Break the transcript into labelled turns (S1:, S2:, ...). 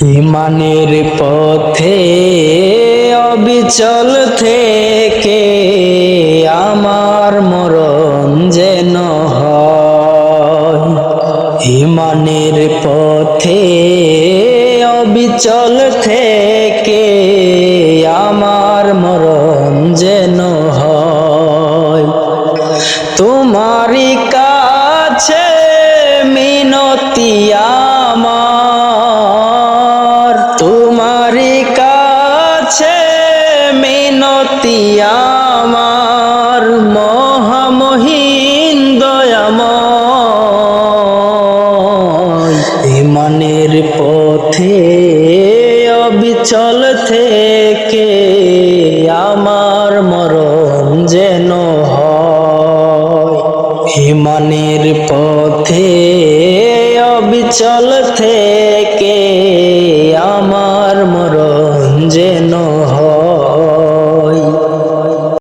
S1: ইমানের পথে অবিচল থেকে আমার মরণ যেন হয়। ইমানের পথে অবিচল থেকে আমার মরণ যেন হয়। কাছে মিনতি আমার মহামহিন দয়াম ইমানের পথে অবিচল থেকে আমার মরণ যেন হিমানের পথে অবিচল থেকে